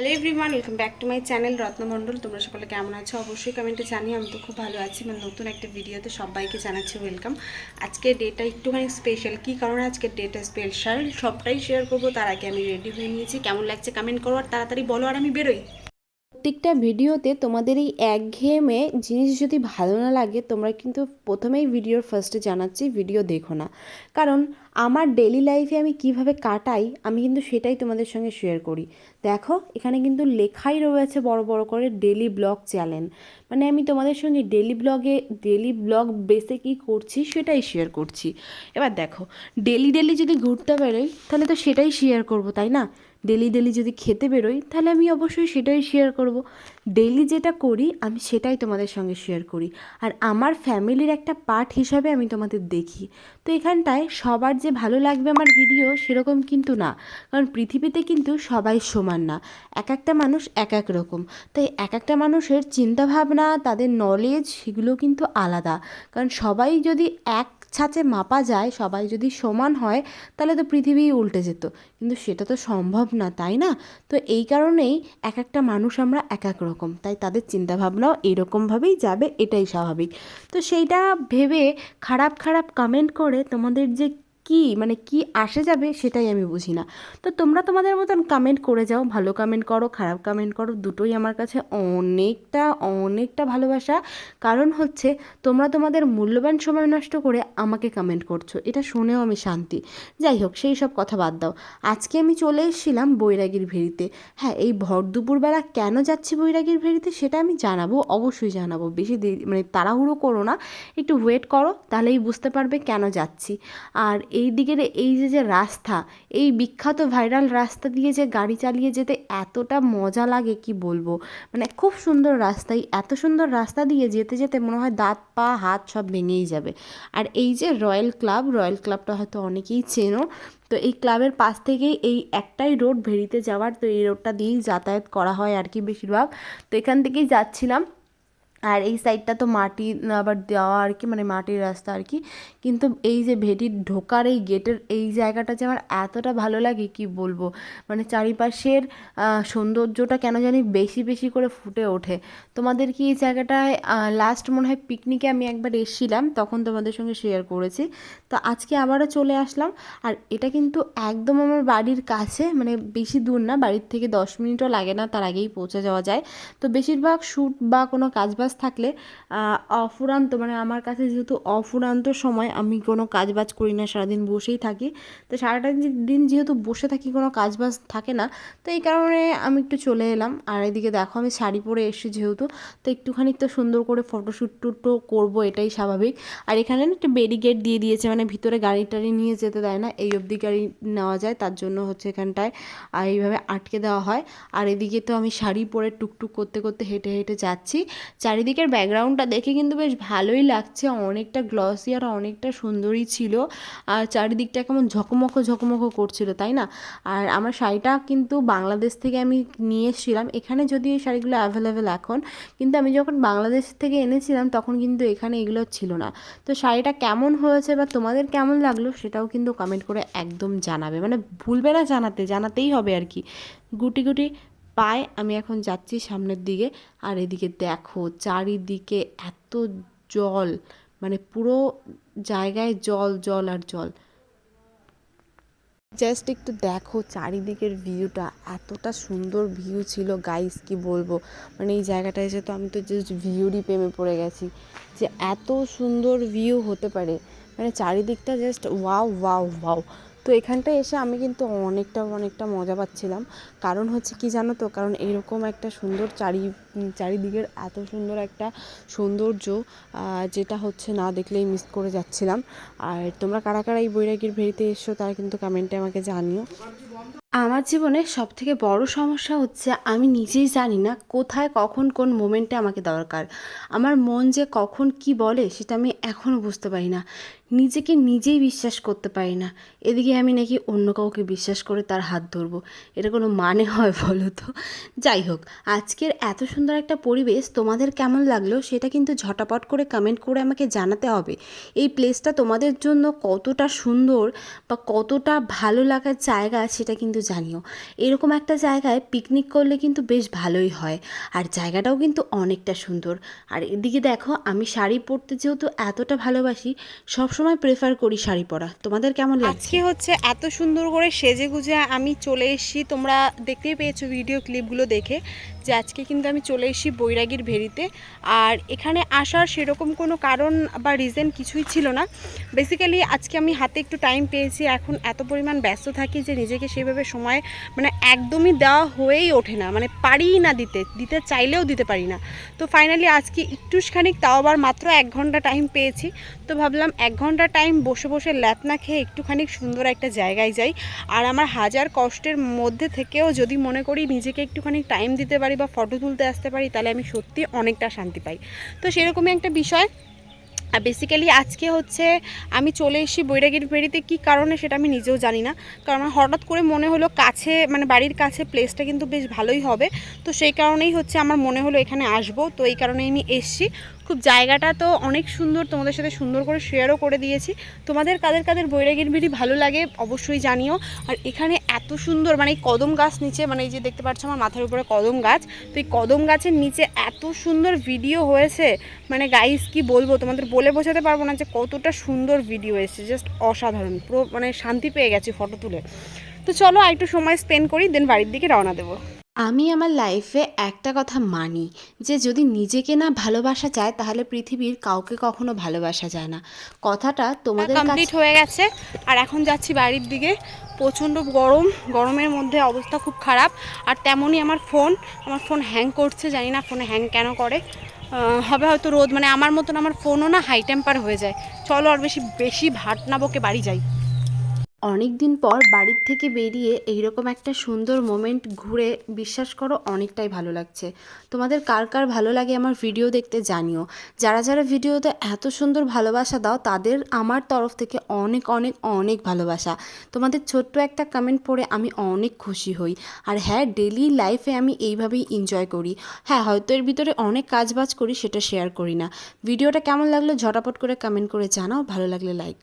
Hello everyone welcome back to my channel Ratnamondal তোমরা সকলে কেমন আছো? অবশ্যই কমেন্টে জানি আমি তো খুব ভালো আছি। মানে নতুন একটা ভিডিওতে সবাইকে জানাচ্ছি ওয়েলকাম আজকের ডেটা একটুখানি স্পেশাল কী কারণে আজকের ডেটা স্পেশাল সবটাই শেয়ার করব, তার আগে আমি রেডি হয়ে নিয়েছি। কেমন লাগছে কমেন্ট করো আর তাড়াতাড়ি বলো আর আমি বেরোই। প্রত্যেকটা ভিডিওতে তোমাদের এই একঘেয়েমে জিনিস যদি ভালো না লাগে, তোমরা কিন্তু প্রথমেই ভিডিওর ফার্স্টে জানাচ্ছি ভিডিও দেখো না। কারণ আমার ডেলি লাইফে আমি কীভাবে কাটাই, আমি কিন্তু সেটাই তোমাদের সঙ্গে শেয়ার করি। দেখো, এখানে কিন্তু লেখাই রয়েছে বড় বড় করে ডেলি ব্লগ চ্যানেল মানে আমি তোমাদের সঙ্গে ডেলি ব্লগে ডেলি ব্লগ বেসে কী করছি সেটাই শেয়ার করছি। এবার দেখো ডেলি ডেলি যদি ঘুরতে বেরোই, তাহলে তো সেটাই শেয়ার করব, তাই না? ডেলি ডেলি যদি খেতে বেরোই, তাহলে আমি অবশ্যই সেটাই শেয়ার করব। ডেলি যেটা করি, আমি সেটাই তোমাদের সঙ্গে শেয়ার করি। আর আমার ফ্যামিলির একটা পার্ট হিসাবে আমি তোমাদের দেখি। তো এখানটায় সবার যে ভালো লাগবে আমার ভিডিও সেরকম কিন্তু না। কারণ পৃথিবীতে কিন্তু সবাই সমান না। এক একটা মানুষ এক এক রকম। তাই এক একটা মানুষের চিন্তাভাবনা, তাদের নলেজ সেগুলো কিন্তু আলাদা। কারণ সবাই যদি এক ছাঁচে মাপা যায়, সবাই যদি সমান হয়, তাহলে তো পৃথিবী উল্টে যেত। কিন্তু সেটা তো সম্ভব না, তাই না? তো এই কারণেই এক একটা মানুষ আমরা এক এক রকম। তাই তাদের চিন্তাভাবনাও এইরকমভাবেই যাবে, এটাই স্বাভাবিক। তো সেইটা ভেবে খারাপ খারাপ কমেন্ট করে তোমাদের যে কী মানে কি আসে যাবে সেটাই আমি বুঝি না। তো তোমরা তোমাদের মতন কমেন্ট করে যাও, ভালো কমেন্ট করো, খারাপ কমেন্ট করো, দুটোই আমার কাছে অনেকটা অনেকটা ভালোবাসা। কারণ হচ্ছে তোমরা তোমাদের মূল্যবান সময় নষ্ট করে আমাকে কমেন্ট করছ, এটা শুনেও আমি শান্তি। যাই হোক, সেই সব কথা বাদ দাও। আজকে আমি চলে এসেছিলাম বৈরাগীর ভেড়িতে হ্যাঁ এই ভর দুপুরবেলা কেন যাচ্ছি বৈরাগীর ভেড়িতে সেটা আমি জানাব, অবশ্যই জানাব। বেশি দেরি মানে তাড়াহুড়ো করো না, একটু ওয়েট করো, তাহলেই বুঝতে পারবে কেন যাচ্ছি। আর এই দিকের এই যে যে রাস্তা, এই বিখ্যাত ভাইরাল রাস্তা দিয়ে যে গাড়ি চালিয়ে যেতে এতটা মজা লাগে, কি বলব? মানে খুব সুন্দর রাস্তাই এত সুন্দর রাস্তা দিয়ে যেতে যেতে মনে হয় দাঁত, পা, হাত সব ভেঙেই যাবে। আর এই যে রয়্যাল ক্লাব, রয়্যাল ক্লাবটা হয়তো অনেকেই চেনো, তো এই ক্লাবের পাশ থেকেই এই একটাই রোড ভেড়িতে যাওয়ার, তো এই রোডটা দিয়েই যাতায়াত করা হয় আর কি বেশিরভাগ। তো এখান থেকেই যাচ্ছিলাম। আর এই সাইডটা তো মাটি আবার দেওয়া আর কি মানে মাটির রাস্তা আর কি। কিন্তু এই যে ভেটির ঢোকার এই গেটের এই জায়গাটা যে আমার এতটা ভালো লাগে, কি বলব? মানে চারিপাশের সৌন্দর্যটা কেন জানি বেশি বেশি করে ফুটে ওঠে। তোমাদের কি এই জায়গাটায় লাস্ট মনে হয় পিকনিকে আমি একবার এসেছিলাম, তখন তোমাদের সঙ্গে শেয়ার করেছি। তো আজকে আবারও চলে আসলাম, আর এটা কিন্তু একদম আমার বাড়ির কাছে মানে বেশি দূর না, বাড়ির থেকে দশ মিনিটও লাগে না, তার আগেই পৌঁছে যাওয়া যায়। তো বেশিরভাগ শ্যুট বা কোনো কাজবাজ থাকলে অফুরান্ত মানে আমার কাছে যেহেতু অফুরান্ত সময়, আমি কোনো কাজবাজ করি না, সারাদিন বসেই থাকি। তো সারাটা দিন যেহেতু বসে থাকি, কোনো কাজবাজ থাকে না, তো এই কারণে আমি একটু চলে এলাম। আর এদিকে দেখো, আমি শাড়ি পরে এসেছি যেহেতু, তো একটুখানি তো সুন্দর করে ফটোশ্যুট টুটও করব, এটাই স্বাভাবিক। আর এখানে না একটা ব্যারিকেড দিয়ে দিয়েছে মানে ভিতরে গাড়ি টাড়ি নিয়ে যেতে দেয় না, এই অবধি গাড়ি নেওয়া যায়, তার জন্য হচ্ছে এখানটায়, আর এইভাবে আটকে দেওয়া হয়। আর এদিকে তো আমি শাড়ি পরে টুকটুক করতে করতে হেঁটে হেঁটে যাচ্ছি। চারিদিকের ব্যাকগ্রাউন্ডটা দেখে কিন্তু বেশ ভালোই লাগছে। অনেকটা গ্লসি আর অনেকটা সুন্দরই ছিল। আর চারিদিকটা কেমন ঝকমকো ঝকমকো করছিল, তাই না? আর আমার শাড়িটা কিন্তু বাংলাদেশ থেকে আমি নিয়ে এসেছিলাম। এখানে যদি এই শাড়িগুলো অ্যাভেলেবেল এখন, কিন্তু আমি যখন বাংলাদেশ থেকে এনেছিলাম তখন কিন্তু এখানে এগুলো ছিল না। তো শাড়িটা কেমন হয়েছে বা তোমাদের কেমন লাগল সেটাও কিন্তু কমেন্ট করে একদম জানাবে। মানে ভুলবে না জানাতে, জানাতেই হবে আর কি। গুটি গুটি পায়ে আমি এখন যাচ্ছি সামনের দিকে। আর এদিকে দেখো চারিদিকে এত জল মানে পুরো জায়গায় জল জল আর জল। জাস্ট একটু দেখো চারিদিকের ভিউটা এতটা সুন্দর ভিউ ছিল গাইস কি বলব? মানে এই জায়গাটা এসে তো আমি তো জাস্ট ভিউরই প্রেমে পড়ে গেছি। যে এত সুন্দর ভিউ হতে পারে। মানে চারিদিকটা জাস্ট ওয়াও ওয়াও ওয়াও তো এখানটায় এসে আমি কিন্তু অনেকটা অনেকটা মজা পাচ্ছিলাম। কারণ হচ্ছে কি জানো তো? কারণ এরকম একটা সুন্দর চারি, চারিদিকের এত সুন্দর একটা সৌন্দর্য যেটা হচ্ছে না দেখলেই মিস করে যাচ্ছিলাম। আর তোমরা কারা কারা এই বৈরাগীর ভেড়িতে এসছো তারা কিন্তু কমেন্টে আমাকে জানিও। আমার জীবনে সব থেকে বড় সমস্যা হচ্ছে আমি নিজেই জানি না কোথায় কখন কোন মোমেন্টে আমাকে দরকার। আমার মন যে কখন কি বলে সেটা আমি এখনও বুঝতে পারি না। নিজেকে নিজেই বিশ্বাস করতে পারি না। এদিকে আমি নাকি অন্য কাউকে বিশ্বাস করে তার হাত ধরবো। এটা কোনো মানে হয় বলো তো? যাই হোক, আজকের এত সুন্দর একটা পরিবেশ তোমাদের কেমন লাগল সেটা কিন্তু ঝটাপট করে কমেন্ট করে আমাকে জানাতে হবে। এই প্লেসটা তোমাদের জন্য কতটা সুন্দর বা কতটা ভালো লাগার জায়গা সেটা সেটা কিন্তু জানিও, এরকম একটা জায়গায় পিকনিক করলে কিন্তু বেশ ভালোই হয়। আর জায়গাটাও কিন্তু অনেকটা সুন্দর। আর এদিকে দেখো, আমি শাড়ি পরতে যেহেতু এতটা ভালোবাসি, সবসময় প্রেফার করি শাড়ি পরা। তোমাদের কেমন আজকে হচ্ছে এত সুন্দর করে সেজে গুজে আমি চলে এসেছি। তোমরা দেখতেই পেয়েছ ভিডিও ক্লিপগুলো দেখে যে আজকে কিন্তু আমি চলে এসেছি বৈরাগীর ভেরিতে। আর এখানে আসার সেরকম কোনো কারণ বা রিজন কিছুই ছিল না। বেসিক্যালি আজকে আমি হাতে একটু টাইম পেয়েছি। এখন এত পরিমাণ ব্যস্ত থাকি যে নিজেকে সেভাবে সময় মানে একদমই দেওয়া হয়েই ওঠে না মানে পারিই না দিতে দিতে চাইলেও দিতে পারি না। তো ফাইনালি আজকে একটুখানিক তাও আবার মাত্র এক ঘণ্টা টাইম পেয়েছি, তো ভাবলাম এক ঘণ্টা টাইম বসে বসে ল্যাপ না খেয়ে একটুখানি সুন্দর একটা জায়গায় যাই। আর আমার হাজার কষ্টের মধ্যে থেকেও যদি মনে করি নিজেকে একটুখানি টাইম দিতে পারি বা ফটো তুলতে আসতে পারি, তাহলে আমি সত্যি অনেকটা শান্তি পাই। তো সেরকমই একটা বিষয়। আর বেসিক্যালি আজকে হচ্ছে আমি চলে এসেছি বৈরাগীর বেড়িতে কী কারণে সেটা আমি নিজেও জানি না। কারণ আমার হঠাৎ করে মনে হলো কাছে মানে বাড়ির কাছে প্লেসটা কিন্তু বেশ ভালোই হবে। তো সেই কারণেই হচ্ছে আমার মনে হলো এখানে আসব। তো এই কারণে আমি এসছি। খুব জায়গাটা তো অনেক সুন্দর তোমাদের সাথে সুন্দর করে শেয়ারও করে দিয়েছি। তোমাদের কাদের কাদের বৈরাগীর ভিড়ি ভালো লাগে অবশ্যই জানিও। আর এখানে এত সুন্দর মানে এই কদম গাছ নিচে মানে এই যে দেখতে পাচ্ছ আমার মাথার উপরে কদম গাছ, তো এই কদম গাছের নিচে এত সুন্দর ভিডিও হয়েছে। মানে গাইস কি বলব, তোমাদের বলে বোঝাতে পারব না যে কতটা সুন্দর ভিডিও এসেছে জাস্ট অসাধারণ, পুরো মানে শান্তি পেয়ে গেছি ফটো তুলে। তো চলো আর একটু সময় স্পেন্ড করি দেন বাড়ির দিকে রওনা দেবো। আমি আমার লাইফে একটা কথা মানি যে যদি নিজেকে না ভালোবাসা যায় তাহলে পৃথিবীর কাউকে কখনো ভালোবাসা যায় না। কথাটা তোমাদের কমপ্লিট হয়ে গেছে। আর এখন যাচ্ছি বাড়ির দিকে। প্রচণ্ড গরম গরমের মধ্যে অবস্থা খুব খারাপ। আর তেমনই আমার ফোন আমার ফোন হ্যাং করছে জানি না ফোনে হ্যাং কেন করে। হবে হয়তো রোদ মানে আমার মতন আমার ফোনও না হাই টেম্পার হয়ে যায়। চলো আর বেশি বেশি ভাট না বকে বাড়ি যাই। অনেক দিন পর বাড়ির থেকে বেরিয়ে এইরকম একটা সুন্দর মোমেন্ট ঘুরে বিশ্বাস করো অনেকটাই ভালো লাগছে। তোমাদের কার কার ভালো লাগে আমার ভিডিও দেখতে জানিও। যারা যারা ভিডিওতে এত সুন্দর ভালোবাসা দাও, তাদের আমার তরফ থেকে অনেক অনেক অনেক ভালোবাসা। তোমাদের ছোট্ট একটা কমেন্ট পড়ে আমি অনেক খুশি হই। আর হ্যাঁ ডেলি লাইফে আমি এইভাবেই এনজয় করি। হ্যাঁ হয়তো এর ভিতরে অনেক কাজ বাজ করি, সেটা শেয়ার করি না। ভিডিওটা কেমন লাগল ঝটাপট করে কমেন্ট করে জানাও, ভালো লাগলে লাইক